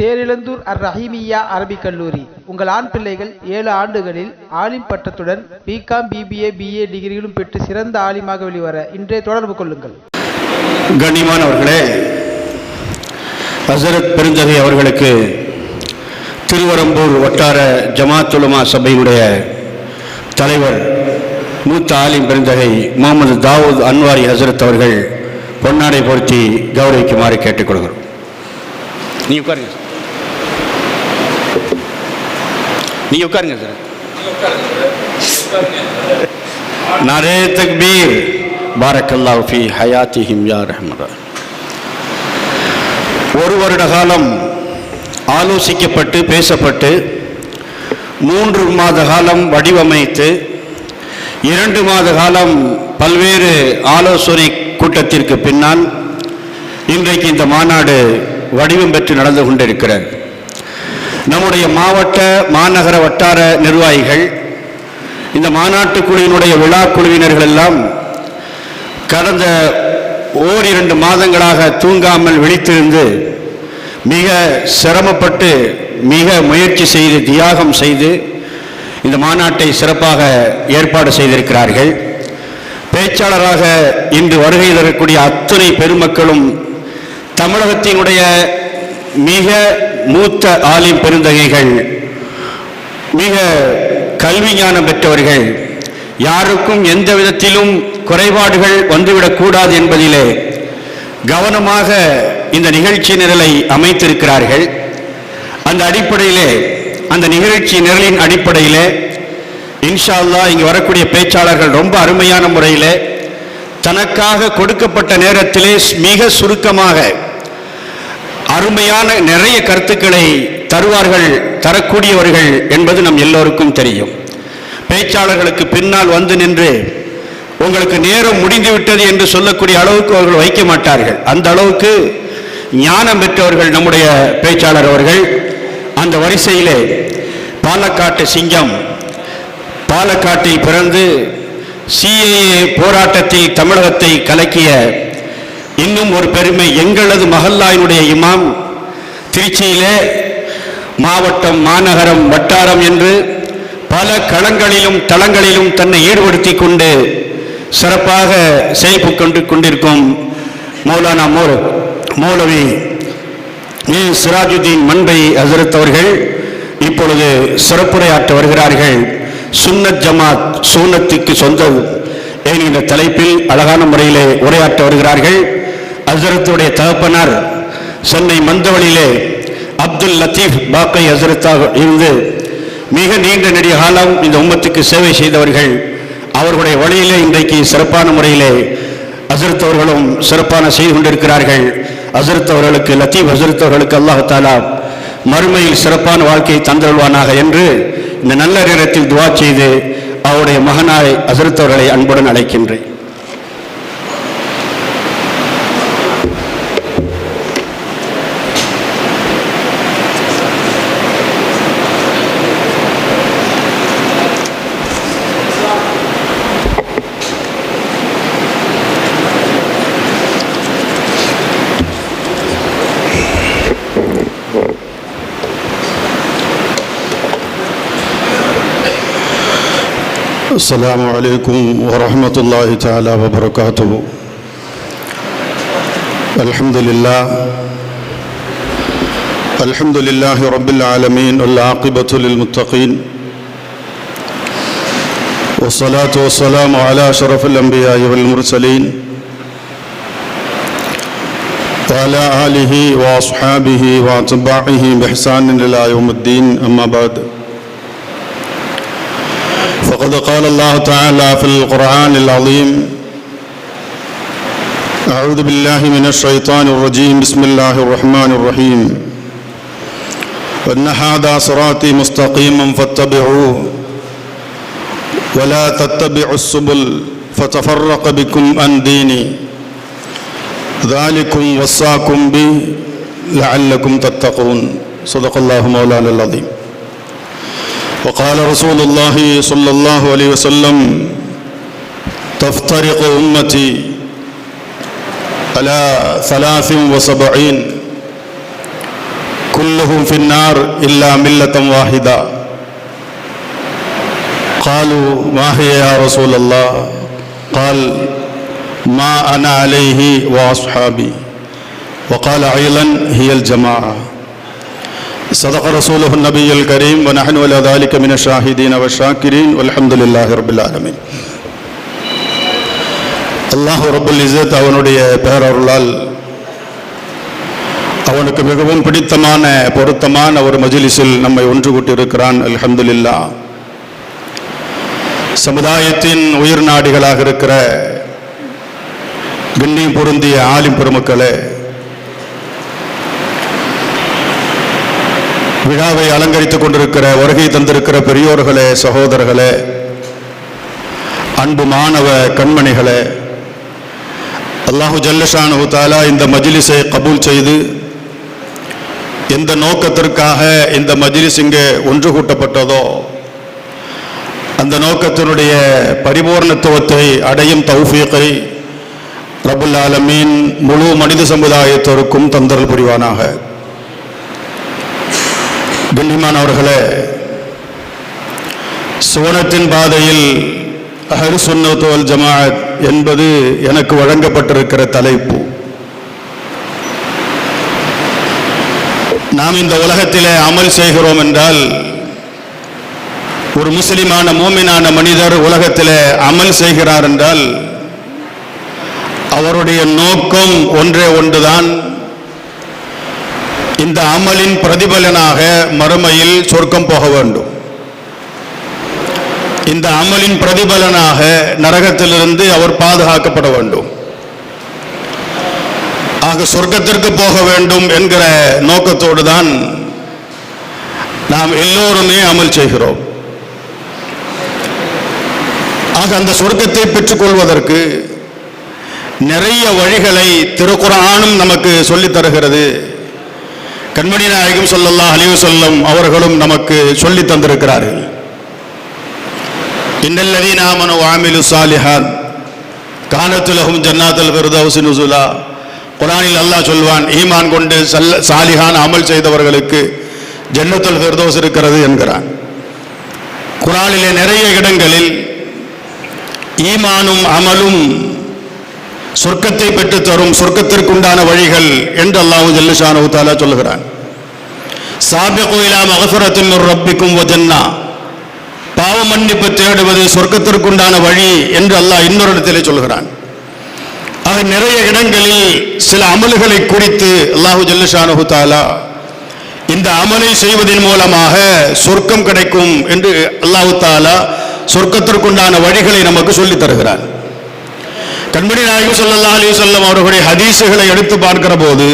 தேரிழந்தூர் அர் ரஹீமியா அரபிக் கல்லூரி. உங்கள் ஆண் பிள்ளைகள் ஏழு ஆண்டுகளில் ஆலிம் பட்டத்துடன் பிகாம் பிபிஏ பிஏ டிகிரிகளும் பெற்று சிறந்த ஆலிமாக வெளிவர இன்றே தொடர்பு கொள்ளுங்கள். கண்ணியமானவர்களே ஹசரத் பெருந்தகை அவர்களுக்கு திருவரம்பூர் வட்டார ஜமாத்துலமா சபையினுடைய தலைவர் மூத்த ஆலிம் பெருந்தகை முகமது தாவூத் அன்வாரி ஹசரத் அவர்கள் பொன்னாடை பொருத்தி கௌரவிக்குமாறு கேட்டுக்கொள்கிறோம். நீ உட்காருங்க. சார். நீ உட்காருங்க சார். நாரே தக்பீர். பாரக்கல்லா ஃபி ஹயாத்தி ஹிம்யா ரஹ்மரா ஒரு வருட காலம் ஆலோசிக்கப்பட்டு பேசப்பட்டு மூன்று மாத காலம் வடிவமைத்து இரண்டு மாத காலம் பல்வேறு ஆலோசனை கூட்டத்திற்கு பின்னால் இன்றைக்கு இந்த மாநாடு வடிவம் பெற்று நடந்து கொண்டிருக்கிறது. நம்முடைய மாவட்ட மாநகர வட்டார நிர்வாகிகள் இந்த மாநாட்டு குழுவினுடைய விழா குழுவினர்கள் எல்லாம் கடந்த ஓரிரண்டு மாதங்களாக தூங்காமல் விழித்திருந்து மிக சிரமப்பட்டு மிக முயற்சி செய்து தியாகம் செய்து இந்த மாநாட்டை சிறப்பாக ஏற்பாடு செய்திருக்கிறார்கள். பேச்சாளராக இன்று வருகை தரக்கூடிய அத்தனை பெருமக்களும் தமிழகத்தினுடைய மிக மூத்த ஆலிம் பெருந்தகைகள் மிக கல்வி ஞானம் பெற்றவர்கள் யாருக்கும் எந்த விதத்திலும் குறைபாடுகள் வந்துவிடக்கூடாது என்பதிலே கவனமாக இந்த நிகழ்ச்சி நிரலை அமைத்திருக்கிறார்கள். அந்த அடிப்படையிலே அந்த நிகழ்ச்சி நிரலின் அடிப்படையிலே இன்ஷா அல்லாஹ் இங்கு வரக்கூடிய பேச்சாளர்கள் ரொம்ப அருமையான முறையிலே தனக்காக கொடுக்கப்பட்ட நேரத்திலே மிக சுருக்கமாக அருமையான நிறைய கருத்துக்களை தருவார்கள் தரக்கூடியவர்கள் என்பது நம் எல்லோருக்கும் தெரியும். பேச்சாளர்களுக்கு பின்னால் வந்து நின்று உங்களுக்கு நேரம் முடிந்துவிட்டது என்று சொல்லக்கூடிய அளவுக்கு அவர்கள் வைக்க மாட்டார்கள். அந்த அளவுக்கு ஞானம் பெற்றவர்கள் நம்முடைய பேச்சாளர் அவர்கள். அந்த வரிசையிலே பாலக்காட்டு சிங்கம் பாலக்காட்டில் பிறந்து சிஏஏ போராட்டத்தில் தமிழகத்தை கலக்கிய இன்னும் ஒரு பெருமை எங்களது மஹல்லாயினுடைய இமாம் திருச்சியிலே மாவட்டம் மாநகரம் வட்டாரம் என்று பல களங்களிலும் தளங்களிலும் தன்னை ஈடுபடுத்தி கொண்டு சிறப்பாக செயல்பட்டு கொண்டு கொண்டிருக்கும் மௌலானா மௌல மௌலவி ஏ சிராஜுதீன் மண்பை அசரத் அவர்கள் இப்பொழுது சிறப்புரையாற்ற வருகிறார்கள். சுன்னத் ஜமாத் சூனத்துக்கு சொந்த என்கின்ற தலைப்பில் அழகான முறையிலே உரையாற்ற வருகிறார்கள். ஹசரத்துடைய தகப்பனார் சென்னை மந்தவழியிலே அப்துல் லத்தீப் பாக்கை ஹசரத்தாக இருந்து மிக நீண்ட நெடிய காலம் இந்த உம்மத்துக்கு சேவை செய்தவர்கள் அவர்களுடைய வழியிலே இன்றைக்கு சிறப்பான முறையிலே ஹசரத் அவர்களும் சிறப்பான செய்து கொண்டிருக்கிறார்கள். ஹசரத் அவர்களுக்கு லத்தீப் ஹசரத் அவர்களுக்கு மறுமையில் சிறப்பான வாழ்க்கையை தந்தருள்வானாக என்று இந்த நல்ல நேரத்தில் துவா செய்து அவருடைய மகனாய் ஹசரத் அவர்களை அன்புடன் அழைக்கின்றேன். السلام عليكم ورحمة الله تعالى وبركاته. الحمد لله. الحمد لله رب العالمين والعاقبة للمتقين. والصلاة والسلام على أشرف الأنبياء والمرسلين. وعلى آله وأصحابه وأتباعه بإحسان إلى يوم الدين. أما بعد فقد قال الله تعالى في القرآن العظيم أعوذ بالله من الشيطان الرجيم بسم الله الرحمن الرحيم. وأن هذا صراطي مستقيما فاتبعوه ولا تتبعوا السبل فتفرق بكم عن ديني. ذلكم وصاكم به لعلكم تتقون. صدق الله مولانا العظيم. وقال رسول الله صلى الله عليه وسلم تفترق أمتي على ثلاث وسبعين كلهم في النار إلا ملة واحدة. قالوا ما هي يا رسول الله؟ قال ما أنا عليه وأصحابي. وقال أيضا هي الجماعة. صدق رسوله النبي الكريم ونحن على ذلك من الشاهدين والشاكرين والحمد لله رب العالمين அல்லாஹ் ரபுல் இசத் அவனுடைய பேரருளால் அவனுக்கு மிகவும் பிடித்தமான பொருத்தமான ஒரு மஜிலிஸில் நம்மை ஒன்று கூட்டியிருக்கிறான் அல்ஹம்துலில்லா சமுதாயத்தின் உயிர் நாடிகளாக இருக்கிற கண்ணியம் பொருந்திய ஆலிம் பெருமக்களே விழாவை அலங்கரித்துக் கொண்டிருக்கிற வருகை தந்திருக்கிற பெரியோர்களே சகோதரர்களே அன்பு மாணவ கண்மணிகளே அல்லாஹு ஜல்லஷானு தாலா இந்த மஜிலிஸை கபூல் செய்து எந்த நோக்கத்திற்காக இந்த மஜிலிஸ் இங்கே ஒன்று கூட்டப்பட்டதோ அந்த நோக்கத்தினுடைய பரிபூர்ணத்துவத்தை அடையும் தௌஃபீக்கை ரபுல் ஆலமீன் முழு மனித சமுதாயத்திற்கும் தந்தரல் புரிவானாக. கண்ணியமானவர்களே சுவனத்தின் பாதையில் அஹரு சுன்னத்தோல் ஜமாத் என்பது எனக்கு வழங்கப்பட்டிருக்கிற தலைப்பு. நாம் இந்த உலகத்திலே அமல் செய்கிறோம் என்றால் ஒரு முஸ்லிமான மூமினான மனிதர் உலகத்திலே அமல் செய்கிறார் என்றால் அவருடைய நோக்கம் ஒன்றே ஒன்றுதான். இந்த அமலின் பிரதிபலனாக மறுமையில் சொர்க்கம் போக வேண்டும். இந்த அமலின் பிரதிபலனாக நரகத்திலிருந்து அவர் பாதுகாக்கப்பட வேண்டும். ஆக சொர்க்கத்திற்கு போக வேண்டும் என்கிற நோக்கத்தோடு தான் நாம் எல்லோருமே அமல் செய்கிறோம். ஆக அந்த சொர்க்கத்தை பெற்றுக்கொள்வதற்கு நிறைய வழிகளை திருக்குறானும் நமக்கு சொல்லித் தருகிறது. கண்மணி நாயகம் சொல்லல்லா அலிவு சொல்லம் அவர்களும் நமக்கு சொல்லி தந்திருக்கிறார்கள். இன்னல்லதி நாமனு வாமிலு சாலிஹான் கானத்துலகும் ஜன்னாத்தல் ஃபிர்தௌஸ் நுசுலா. குரானில் அல்லாஹ் சொல்வான் ஈமான் கொண்டு சல்ல சாலிஹான் அமல் செய்தவர்களுக்கு ஜன்னத்துல் பெருதோஸ் இருக்கிறது என்கிறான். குரானிலே நிறைய இடங்களில் ஈமானும் அமலும் சொர்க்கத்தை பெற்றுத் தரும் சொர்க்கத்திற்குண்டான வழிகள் என்று அல்லாஹு ஜல்லுஷானு தாலா சொல்லுகிறான். சாபிகு இலா மகசுரத்தின் மிர் ரப்பிக்கும் வஜன்னா பாவ மன்னிப்பு தேடுவது சொர்க்கத்திற்குண்டான வழி என்று அல்லாஹ் இன்னொரு இடத்திலே சொல்கிறான் ஆக நிறைய இடங்களில் சில அமல்களை குறித்து அல்லாஹு ஜல்லுஷானு தாலா இந்த அமலை செய்வதன் மூலமாக சொர்க்கம் கிடைக்கும் என்று அல்லாஹு தாலா சொர்க்கத்திற்குண்டான வழிகளை நமக்கு சொல்லித் தருகிறான். கண்மணி நாயகம் சொல்லல்லா அலி சொல்லம் அவர்களுடைய ஹதீஸுகளை எடுத்து பார்க்கிற போது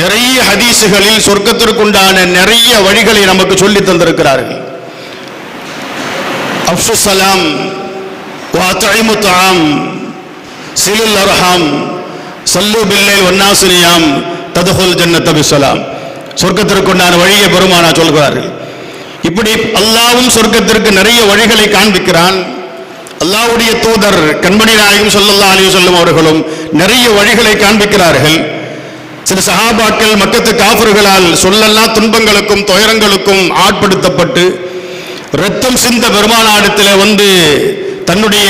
நிறைய ஹதீஸுகளில் சொர்க்கத்திற்குண்டான நிறைய வழிகளை நமக்கு சொல்லி தந்திருக்கிறார்கள். அப்சுசலாம் சலாம் சிலுல் அர்ஹாம் சல்லு பில்லை ஒன்னாசினியாம் ததுகுல் ஜன்னத் பிஸ்ஸலாம் சொர்க்கத்திற்குண்டான வழியை பெருமானா சொல்கிறார்கள். இப்படி அல்லாவும் சொர்க்கத்திற்கு நிறைய வழிகளை காண்பிக்கிறான். அல்லாவுடைய தூதர் கண்மணி நாயகம் சொல்லல்லா அலைஹி சொல்லும் அவர்களும் நிறைய வழிகளை காண்பிக்கிறார்கள். சில சகாபாக்கள் மக்கத்து காஃபிர்களால் சொல்லல்லா துன்பங்களுக்கும் துயரங்களுக்கும் ஆட்படுத்தப்பட்டு ரத்தம் சிந்த பெருமானாடத்தில் வந்து தன்னுடைய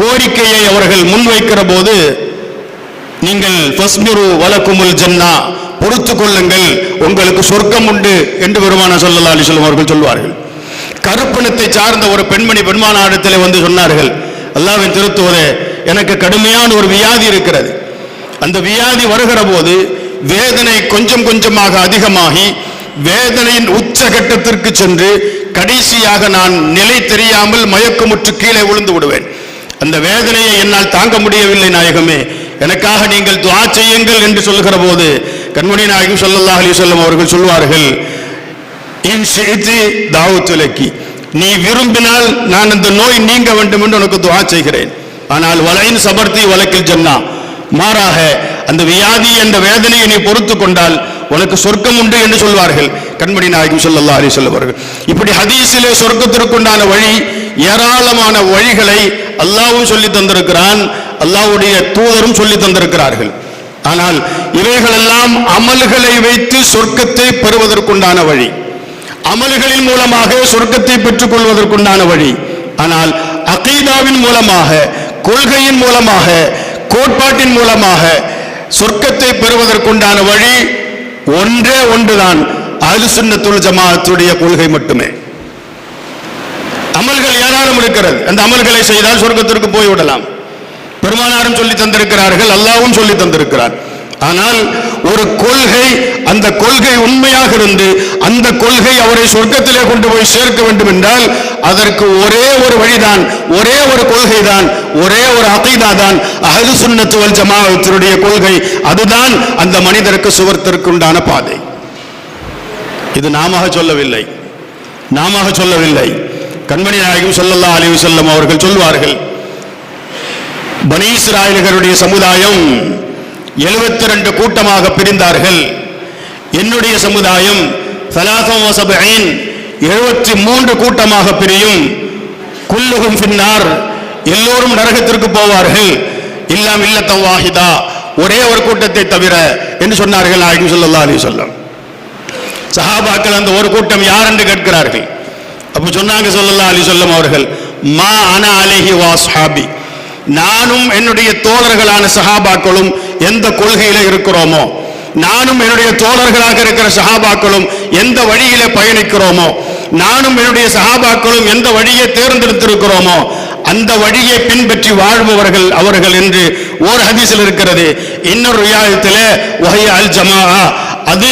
கோரிக்கையை அவர்கள் முன்வைக்கிற போது நீங்கள் ஃபஸ்மிரு வலக்குமுல் ஜன்னா பொறுத்து கொள்ளுங்கள் உங்களுக்கு சொர்க்கம் உண்டு என்று பெருமான சொல்லல்லா அலிஸ்லம் அவர்கள் சொல்வார்கள். கருப்பினத்தை சார்ந்த ஒரு பெண்மணி பெண்மாநாடத்தில் வந்து சொன்னார்கள். அல்லாவின் திருத்துவதே எனக்கு கடுமையான ஒரு வியாதி இருக்கிறது. அந்த வியாதி வருகிற போது வேதனை கொஞ்சம் கொஞ்சமாக அதிகமாகி வேதனையின் உச்சகட்டத்திற்கு சென்று கடைசியாக நான் நிலை தெரியாமல் மயக்கமுற்று கீழே விழுந்து விடுவேன். அந்த வேதனையை என்னால் தாங்க முடியவில்லை நாயகமே. எனக்காக நீங்கள் துவா செய்யுங்கள் என்று சொல்லுகிற போது கண்மணி நாயகம் சொல்லல்லா அலைஹி அவர்கள் சொல்வார்கள் இன் ஷிஇதி நீ விரும்பினால் நான் இந்த நோய் நீங்க வேண்டும் என்று உனக்கு துவா செய்கிறேன். ஆனால் வலையின் சபர்த்தி வழக்கில் சொன்னா மாறாக அந்த வியாதி என்ற வேதனையை நீ பொறுத்து கொண்டால் உனக்கு சொர்க்கம் உண்டு என்று சொல்வார்கள். கண்மணி நாயகம் சொல்லல்லா அலி சொல்லுவார்கள் இப்படி ஹதீஸிலே சொர்க்கத்திற்குண்டான வழி ஏராளமான வழிகளை அல்லாஹ்வும் சொல்லி தந்திருக்கிறான். அல்லாஹ்வுடைய தூதரும் சொல்லி தந்திருக்கிறார்கள். ஆனால் இவைகளெல்லாம் அமல்களை வைத்து சொர்க்கத்தை பெறுவதற்குண்டான வழி. அமல்களின் மூலமாக சொர்க்கத்தை பெற்றுக் கொள்வதற்குண்டான வழி. ஆனால் அகீதாவின் மூலமாக கொள்கையின் மூலமாக கோட்பாட்டின் மூலமாக சொர்க்கத்தை பெறுவதற்குண்டான வழி ஒன்றே ஒன்றுதான் அஹ்லு சுன்னத்துல் ஜமாஅத்துடைய கொள்கை மட்டுமே. அமல்கள் ஏராளம் இருக்கிறது. அந்த அமல்களை செய்தால் சொர்க்கத்திற்கு போய்விடலாம். பெருமானாரும் சொல்லி தந்திருக்கிறார்கள் அல்லாவும் சொல்லி தந்திருக்கிறார். ஆனால் ஒரு கொள்கை அந்த கொள்கை உண்மையாக இருந்து அந்த கொள்கை அவரை சொர்க்கத்திலே கொண்டு போய் சேர்க்க வேண்டும் என்றால் அதற்கு ஒரே ஒரு வழிதான் ஒரே ஒரு கொள்கை தான் ஒரே ஒரு அகைதா தான் அகது சுண்ணத்துவல் ஜமாவத்தினுடைய கொள்கை. அதுதான் அந்த மனிதருக்கு சுவர்த்திற்கு உண்டான பாதை. இது நாம சொல்லவில்லை. நாம சொல்லவில்லை. கண்மணி நாயகம் சொல்லல்லா அலிவு செல்லம் அவர்கள் சொல்வார்கள் பனி சமுதாயம் எழுபத்தி ரெண்டு கூட்டமாக பிரிந்தார்கள். என்னுடைய சமுதாயம் சலாசம் வசபைன் எழுபத்தி மூன்று கூட்டமாக பிரியும். குல்லுகும் பின்னார் எல்லோரும் நரகத்திற்கு போவார்கள். இல்லாம் இல்லத்தம் வாஹிதா. ஒரே ஒரு கூட்டத்தை தவிர என்று சொன்னார்கள் நாயகம் ஸல்லல்லாஹு அலைஹி வஸல்லம். சஹாபாக்கள் அந்த ஒரு கூட்டம் யார் என்று கேட்கிறார்கள். அப்ப சொன்னாங்க சொல்லல்லா அலி சொல்லம் அவர்கள் மா அன அலைஹி வாஸ்ஹாபி நானும் என்னுடைய தோழர்களான சஹாபாக்களும் எந்த கொள்கையில இருக்கிறோமோ நானும் என்னுடைய தோழர்களாக இருக்கிற சகாபாக்களும் எந்த வழியில பயணிக்கிறோமோ நானும் என்னுடைய சஹாபாக்களும் எந்த வழியை தேர்ந்தெடுத்திருக்கிறோமோ அந்த வழியை பின்பற்றி வாழ்பவர்கள் அவர்கள் என்று ஓர் ஹதீஸில் இருக்கிறது. இன்னொரு ரியாயத்திலே வஹைய அல் ஜமா அது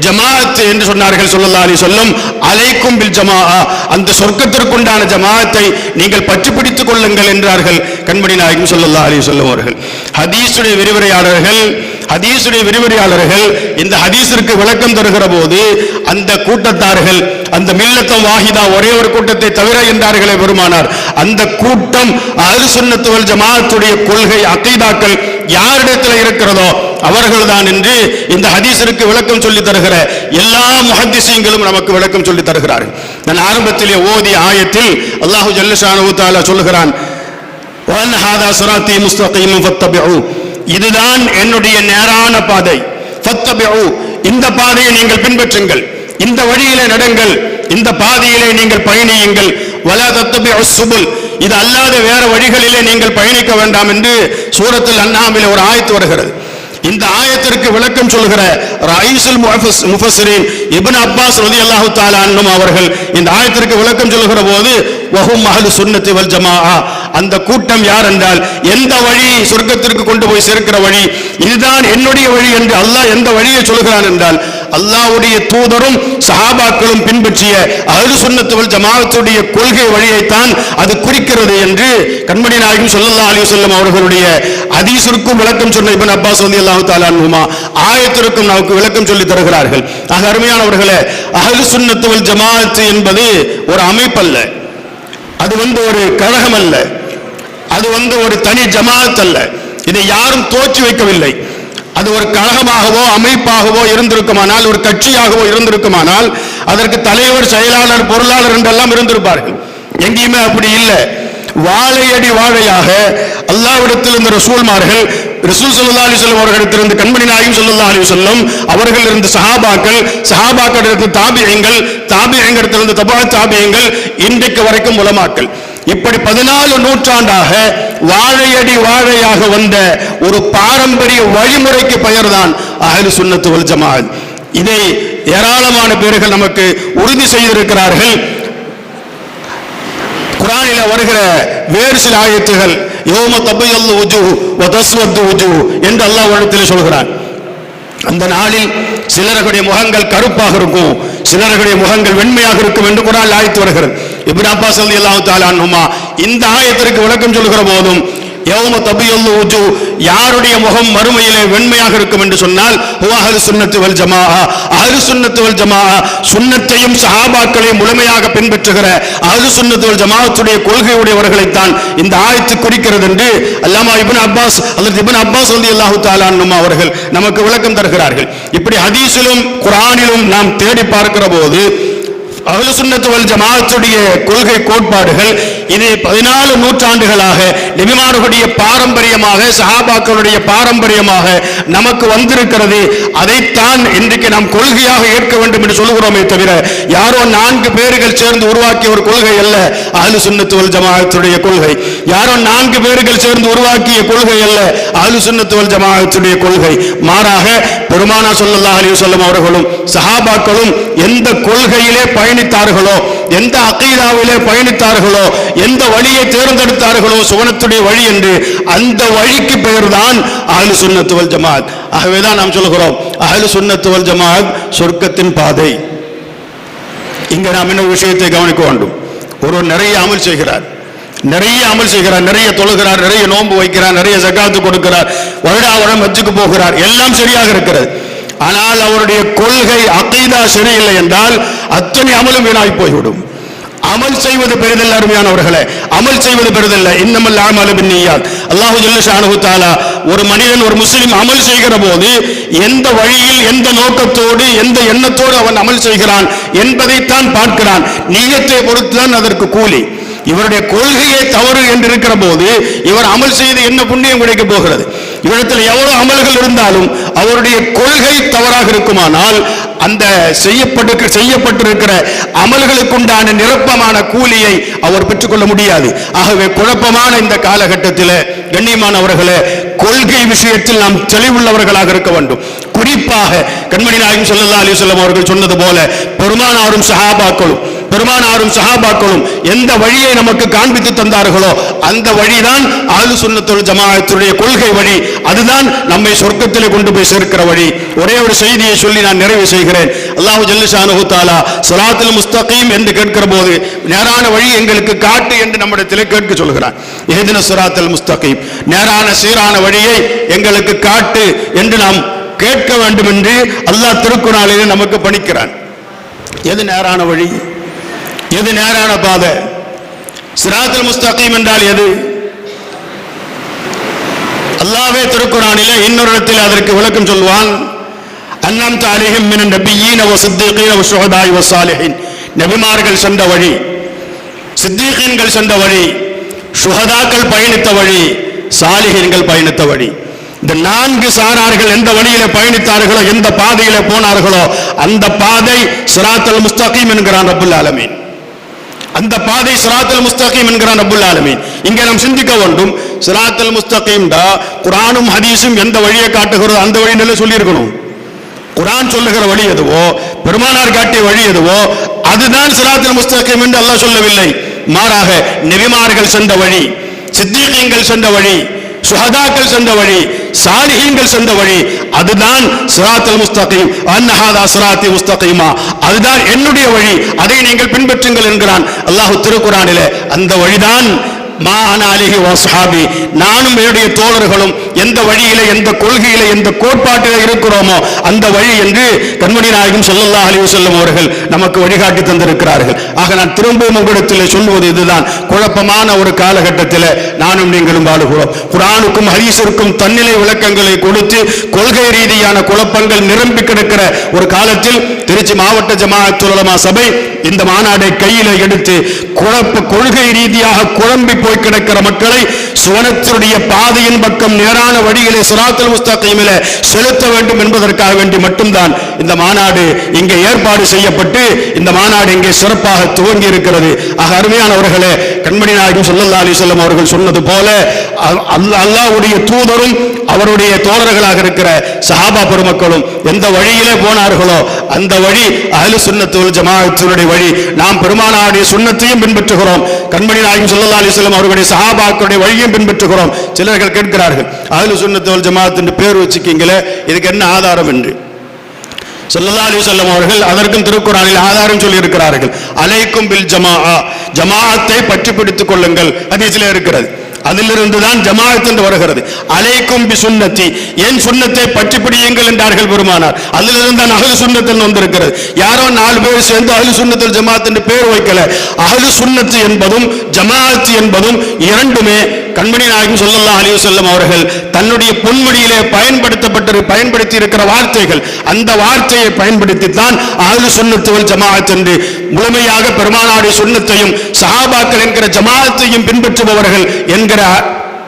ஜமாஅத் என்று சொன்னார்கள் ஸல்லல்லாஹு அலைஹி சொல்லும் அலைக்கும் பில் ஜமாஅ. அந்த சொர்க்கத்திற்குண்டான ஜமாஅத்தை நீங்கள் பற்றி பிடித்துக் கொள்ளுங்கள் என்றார்கள் கண்மணி நாயகம் சொல்லல்லா அலி வஸல்லம் அவர்கள். ஹதீஸுடைய விரிவுரையாளர்கள் ஹதீசுடைய விரிவுரையாளர்கள் இந்த ஹதீஸிற்கு விளக்கம் தருகிற போது அந்த கூட்டத்தார்கள் அந்த மில்லத்தம் வாஹிதா ஒரே ஒரு கூட்டத்தை தவிர என்றார்களே பெருமானார். அந்த கூட்டம் அஹ்லு சுண்ணத்துவல் ஜமாத்துடைய கொள்கை அத்தைதாக்கள் யாரிடத்தில் இருக்கிறதோ அவர்கள்தான் என்று இந்த ஹதீசருக்கு விளக்கம் சொல்லி தருகிற எல்லா முஹத்திசீங்களும் நமக்கு விளக்கம் சொல்லி தருகிறார்கள். நான் ஆரம்பத்திலே ஓதி ஆயத்தில் அல்லாஹு ஜல்லஷானு தாலா சொல்லுகிறான் وأن ஹாதா صراطي முஸ்தகீமும் فاتبعوه இதுதான் என்னுடைய நேரான பாதை. இந்த பாதையை நீங்கள் பின்பற்றுங்கள். இந்த வழியிலே நடங்கள் இந்த பாதையிலே நீங்கள் பயணியுங்கள். வலா தத்தபிஉ சுபுல் இது அல்லாத வேற வழிகளிலே நீங்கள் பயணிக்க வேண்டாம் என்று சூரத்தில் அண்ணாமில் ஒரு ஆயத்து வருகிறது. இந்த ஆயத்திற்கு விளக்கம் சொல்கிற ரைசுல் முஃபஸிரின் இப்னு அப்பாஸ் ரலியல்லாஹு தஆலா அன்ஹும் அவர்கள் இந்த ஆயத்திற்கு விளக்கம் சொல்கிற போது வஹும் அஹ்லு சுன்னத்தி வல் ஜமாஆ அந்த கூட்டம் யார் என்றால் எந்த வழி சொர்க்கத்திற்கு கொண்டு போய் சேர்க்கிற வழி? இதுதான் என்னுடைய வழி என்று அல்லாஹ் எந்த வழியை சொல்கிறான் என்றால் அல்லாவுடைய தூதரும் சஹாபாக்களும் பின்பற்றிய அஹ்லு சுண்ணத்துவல் ஜமாத்துடைய ஜமாஅத்துடைய கொள்கை வழியைத்தான் அது குறிக்கிறது என்று கண்மணி நாயகம் சொல்லல்லா அலி சொல்லம் அவர்களுடைய ஹதீஸிற்கும் விளக்கம் சொன்ன இபன் அப்பாஸ் வந்து அல்லாஹு அன்ஹுமா ஆயத்திற்கும் நமக்கு விளக்கம் சொல்லி தருகிறார்கள். ஆக அருமையானவர்களே அஹ்லு சுண்ணத்துவல் ஜமாத்து ஜமாஅத் என்பது ஒரு அமைப்பல்ல. அது வந்து ஒரு கழகம் அல்ல அது வந்து ஒரு தனி ஜமாத் அல்ல இதை யாரும் தோற்றி வைக்கவில்லை. அது ஒரு கழகமாகவோ அமைப்பாகவோ இருந்திருக்குமானால் ஒரு கட்சியாகவோ இருந்திருக்குமானால் அதற்கு தலைவர் செயலாளர் பொருளாளர் என்றெல்லாம் இருந்திருப்பார்கள். எங்கேயுமே அப்படி இல்லை. வாழையடி வாழையாக அல்லாவிடத்திலிருந்து ரசூல்மார்கள் ரசூல் ஸல்லல்லாஹு அலி சொல்லம் அவர்களிடத்திலிருந்து கண்மணி நாயும் ஸல்லல்லாஹு அலி வஸல்லம் அவர்கள் இருந்த சஹாபாக்கள் சஹாபாக்கள் இருந்து தாபியங்கள் தாபியங்களிடத்திலிருந்து தபா தாபியங்கள் இன்றைக்கு வரைக்கும் உலமாக்கள். இப்படி பதினாலு நூற்றாண்டாக வாழையடி வாழையாக வந்த ஒரு பாரம்பரிய வழிமுறைக்கு பெயர்தான் தான் சுன்னத்து வல் இதை ஏராளமான பேர்கள் நமக்கு உறுதி செய்திருக்கிறார்கள். குரானில வருகிற வேறு சில ஆயத்துகள் யோம தபையல்லு உஜு வதஸ்வது உஜு என்று அல்லாஹ் வழத்தில் சொல்கிறான். அந்த நாளில் சிலர்களுடைய முகங்கள் கருப்பாக இருக்கும் சிலர்களுடைய முகங்கள் வெண்மையாக இருக்கும் என்று குரான் ஆயத்து வருகிறது. இப்னு அப்பா சொல்லி தஆலா அன்ஹுமா இந்த ஆயத்திற்கு விளக்கம் சொல்கிற போதும் யௌம தபியல்லு உஜு யாருடைய முகம் மறுமையிலே வெண்மையாக இருக்கும் என்று சொன்னால் அஹரு சுன்னத்து வல் ஜமாஹா அஹரு சுன்னத்து வல் ஜமாஹா சுன்னத்தையும் சஹாபாக்களையும் முழுமையாக பின்பற்றுகிற அஹரு சுன்னத்து வல் ஜமாஅத்துடைய கொள்கையுடையவர்களைத்தான் இந்த ஆயத்து குறிக்கிறது என்று அல்லாமா இபின் அப்பாஸ் அல்லது இபின் அப்பாஸ் வந்து அல்லாஹு அன்ஹுமா அவர்கள் நமக்கு விளக்கம் தருகிறார்கள் இப்படி ஹதீஸிலும் குரானிலும் நாம் தேடி பார்க்கிற போது அகல சுன்னத்து வல் கொள்கை கோட்பாடுகள் இது பதினாலு நூற்றாண்டுகளாக நபிமார்களுடைய பாரம்பரியமாக சஹாபாக்களுடைய பாரம்பரியமாக நமக்கு வந்திருக்கிறது. அதைத்தான் இன்றைக்கு நாம் கொள்கையாக ஏற்க வேண்டும் என்று சொல்கிறோமே தவிர யாரோ நான்கு பேர்கள் சேர்ந்து உருவாக்கிய ஒரு கொள்கை அல்ல அகலு சுன்னத்து வல் கொள்கை. யாரோ நான்கு பேர்கள் சேர்ந்து உருவாக்கிய கொள்கை அல்ல அகலு சுன்னத்து வல் கொள்கை. மாறாக பெருமானா சொல்லல்லா அலி சொல்லம் அவர்களும் சஹாபாக்களும் எந்த கொள்கையிலே பயணித்தார்களோ? எந்த அகைதாவிலே பயணித்தார்களோ? எந்த வழியை தேர்ந்தெடுத்தார்களோ? சுவனத்துடைய வழி என்று அந்த வழிக்கு பெயர் தான் அகலு சுண்ணத்துவல் ஜமாத் ஆகவேதான் நாம் சொல்கிறோம் அகலு சுண்ணத்துவல் ஜமாத் சொர்க்கத்தின் பாதை. இங்க நாம் என்ன விஷயத்தை கவனிக்க வேண்டும். ஒருவர் நிறைய அமல் செய்கிறார். நிறைய அமல் செய்கிறார். நிறைய தொழுகிறார். நிறைய நோன்பு வைக்கிறார். நிறைய ஜகாத்து கொடுக்கிறார். வருடா வருடம் ஹஜ்ஜுக்கு போகிறார். எல்லாம் சரியாக இருக்கிறது. ஆனால் அவருடைய கொள்கை அகைதா சரியில்லை என்றால் அத்தனை அமலும் வீணாய் போய்விடும். அமல் செய்வது பெரிதல்ல அருமையானவர்களே அமல் செய்வது பெரிதல்ல. இன்னமல் ஆமலு பின்னியால் அல்லாஹு ஜல்ல ஷானஹு ஒரு மனிதன் ஒரு முஸ்லீம் அமல் செய்கிற போது எந்த வழியில் எந்த நோக்கத்தோடு எந்த எண்ணத்தோடு அவன் அமல் செய்கிறான் என்பதைத்தான் பார்க்கிறான். நீயத்தை பொறுத்துதான் அதற்கு கூலி. இவருடைய கொள்கையே தவறு என்று இருக்கிற போது இவர் அமல் செய்து என்ன புண்ணியம் கிடைக்க போகிறது? இவரிடத்தில் எவ்வளவு அமல்கள் இருந்தாலும் அவருடைய கொள்கை தவறாக இருக்குமானால் அந்த செய்யப்பட்டு செய்யப்பட்டிருக்கிற அமல்களுக்குண்டான நிரப்பமான கூலியை அவர் பெற்றுக்கொள்ள முடியாது. ஆகவே குழப்பமான இந்த காலகட்டத்தில் கண்ணியமானவர்களே கொள்கை விஷயத்தில் நாம் தெளிவுள்ளவர்களாக இருக்க வேண்டும். குறிப்பாக கண்மணி நாயகம் ஸல்லல்லாஹு அலைஹி அவர்கள் சொன்னது போல பெருமானாரும் சஹாபாக்களும் பெருமானாரும் சஹாபாக்களும் எந்த வழியை நமக்கு காண்பித்து தந்தார்களோ அந்த வழிதான் ஆளு சுண்ணத்தொழில் ஜமாத்துடைய கொள்கை வழி. அதுதான் நம்மை சொர்க்கத்திலே கொண்டு போய் சேர்க்கிற வழி. ஒரே ஒரு செய்தியை சொல்லி நான் நிறைவு செய்கிறேன். அல்லாஹ் ஜல்லிஷானு தாலா சலாத்தில் முஸ்தகீம் என்று கேட்கிற போது நேரான வழி எங்களுக்கு காட்டு என்று நம்மிடத்திலே கேட்க சொல்கிறான். ஏதின சுராத்தல் முஸ்தகீம். நேரான சீரான வழியை எங்களுக்கு காட்டு என்று நாம் கேட்க வேண்டும் என்று அல்லாஹ் திருக்குறானிலே நமக்கு பணிக்கிறான். எது நேரான வழி? எது நேரான பாதை? சிராத்தல் முஸ்தகீம் என்றால் எது? அல்லாவே திருக்குறானில இன்னொரு இடத்தில் அதற்கு விளக்கம் சொல்வான் அன்னம் தாலிஹிம் மின் நபியீன வ சித்திகீன வ ஷுஹதாய் வ சாலிஹின். நபிமார்கள் சென்ற வழி சித்திகீன்கள் சென்ற வழி ஷுஹதாக்கள் பயணித்த வழி சாலிஹீன்கள் பயணித்த வழி. இந்த நான்கு சாரார்கள் எந்த வழியில பயணித்தார்களோ எந்த பாதையில போனார்களோ அந்த பாதை சிராத்தல் முஸ்தகீம் என்கிறான் அபுல் ஆலமீன். அந்த பாதை சிராத்தல் முஸ்தகீம் என்கிறான் அபுல் ஆலமீன். இங்கே நாம் சிந்திக்க வேண்டும் சிராத்தல் முஸ்தகீம்டா குரானும் ஹதீஸும் எந்த வழியை காட்டுகிறதோ அந்த வழியில சொல்லியிருக்கணும். குரான் சொல்லுகிற வழி எதுவோ பெருமானார் காட்டிய வழி எதுவோ அதுதான் சிராத்தல் முஸ்தகீம் என்று அல்லாஹ் சொல்லவில்லை. மாறாக நெவிமார்கள் சென்ற வழி சித்திகீங்கள் சென்ற வழி சுஹதாக்கள் சென்ற வழி சாலிஹீன்கள் சென்ற வழி அதுதான் சிராத்தல் முஸ்தகீம். அன்னஹாதா சிராத்தி முஸ்தகீமா. அதுதான் என்னுடைய வழி அதை நீங்கள் பின்பற்றுங்கள் என்கிறான் அல்லாஹ் திருக்குறானிலே. அந்த வழிதான் மானாலிஹி வஸ்ஹாபி நானும் என்னுடைய தோழர்களும் எந்த வழியில எந்த கொள்கையில எந்த கோட்பாட்டில இருக்கிறோமோ அந்த வழி என்று கண்மணி நாயகம் சொல்லல்லா அழிவு செல்லும் அவர்கள் நமக்கு வழிகாட்டி தந்திருக்கிறார்கள். ஆக நான் திரும்பவும் உங்களிடத்தில் சொல்வது இதுதான். குழப்பமான ஒரு காலகட்டத்தில் நானும் நீங்களும் வாழுகிறோம். குரானுக்கும் ஹரீசருக்கும் தன்னிலை விளக்கங்களை கொடுத்து கொள்கை ரீதியான குழப்பங்கள் நிரம்பி கிடக்கிற ஒரு காலத்தில் திருச்சி மாவட்ட ஜமாத்துலமா சபை இந்த மாநாடை கையில எடுத்து குழப்ப கொள்கை ரீதியாக குழம்பி போய் கிடக்கிற மக்களை சுவனத்தினுடைய பாதையின் பக்கம் நேரான வழிகளை சிராத்தல் முஸ்தகீமிலே செலுத்த வேண்டும் என்பதற்காக வேண்டி மட்டும்தான் இந்த மாநாடு இங்கே ஏற்பாடு செய்யப்பட்டு இந்த மாநாடு இங்கே சிறப்பாக துவங்கி இருக்கிறது ஆக அருமையானவர்களே கண்மணி நாயகம் சொல்லல்லா அலைஹி அவர்கள் சொன்னது போல அல்லாவுடைய தூதரும் அவருடைய தோழர்களாக இருக்கிற சஹாபா பெருமக்களும் எந்த வழியிலே போனார்களோ அந்த வழி அகலு சுண்ணத்துள் ஜமாத்தினுடைய வழி நாம் பெருமானாருடைய சுண்ணத்தையும் பின்பற்றுகிறோம். கண்மணி நாயகம் சொல்லல்லா அலைஹி வஸல்லம் அவர்களுடைய சஹாபாக்களுடைய வழியையும் பின்பற்றுகிறோம். சிலர்கள் கேட்கிறார்கள் அஹ்லு சுண்ணத்தோல் ஜமாத்தின் என்று பேர் வச்சுக்கீங்களே இதுக்கு என்ன ஆதாரம் என்று. ஸல்லல்லாஹு அலி சொல்லம் அவர்கள் அதற்கும் திருக்குறானில் ஆதாரம் சொல்லி இருக்கிறார்கள் அலைக்கும் பில் ஜமா ஜமாத்தை பற்றி பிடித்துக் கொள்ளுங்கள் அதிசில இருக்கிறது. அதிலிருந்து தான் ஜமாஅத் என்று வருகிறது. அலைக்கும் பி சுண்ணத்தி என் சுண்ணத்தை பற்றி பிடியுங்கள் என்றார்கள் பெருமானார். அதிலிருந்து தான் அகலு சுண்ணத்தில் வந்திருக்கிறது. யாரோ நாலு பேர் சேர்ந்து அகல் சுண்ணத்தில் ஜமாஅத் என்று பேர் வைக்கல. அகலு சுண்ணத்து என்பதும் ஜமாஅத் என்பதும் இரண்டுமே கண்மணி நாயகம் சொல்லல்லா அலைஹி வஸல்லம் அவர்கள் தன்னுடைய பொன்மொழியிலே பயன்படுத்தப்பட்டு பயன்படுத்தி இருக்கிற வார்த்தைகள் அந்த வார்த்தையை பயன்படுத்தி தான் அஹ்லு ஜமாஅத் என்று முழுமையாக பெருமானாடி சொன்னத்தையும் சஹாபாக்கள் என்கிற ஜமாஅத்தையும் பின்பற்றுபவர்கள் என்கிற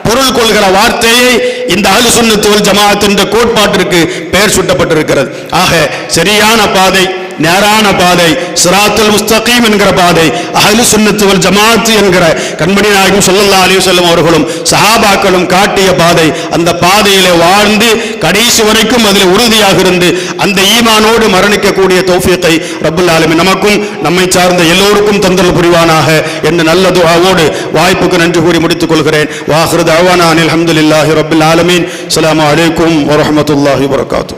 பொருள் கொள்கிற வார்த்தையை இந்த அஹ்லு சுன்னத்து வல் ஜமாஅத் என்ற கோட்பாட்டிற்கு பெயர் சூட்டப்பட்டிருக்கிறது. ஆக சரியான பாதை நேரான பாதை சிராத்துல் முஸ்தகீம் என்கிற பாதை அஹலு சுன்னத்து வல் என்கிற கண்மணி நாயகம் சொல்லல்லா அலி வஸல்லம் அவர்களும் சஹாபாக்களும் காட்டிய பாதை அந்த பாதையிலே வாழ்ந்து கடைசி வரைக்கும் அதில் உறுதியாக இருந்து அந்த ஈமானோடு மரணிக்கக்கூடிய தோஃபியத்தை ரபுல் ஆலமி நமக்கும் நம்மை சார்ந்த எல்லோருக்கும் தந்தல் புரிவானாக என்ற நல்ல துவாவோடு வாய்ப்புக்கு நன்றி கூறி முடித்துக் கொள்கிறேன். வாஹிரு தஅவானா அனில் ஹம்துலில்லாஹி ஆலமீன். அலாம் அலைக்கும் வரமத்துல்லாஹி வரகாத்தூ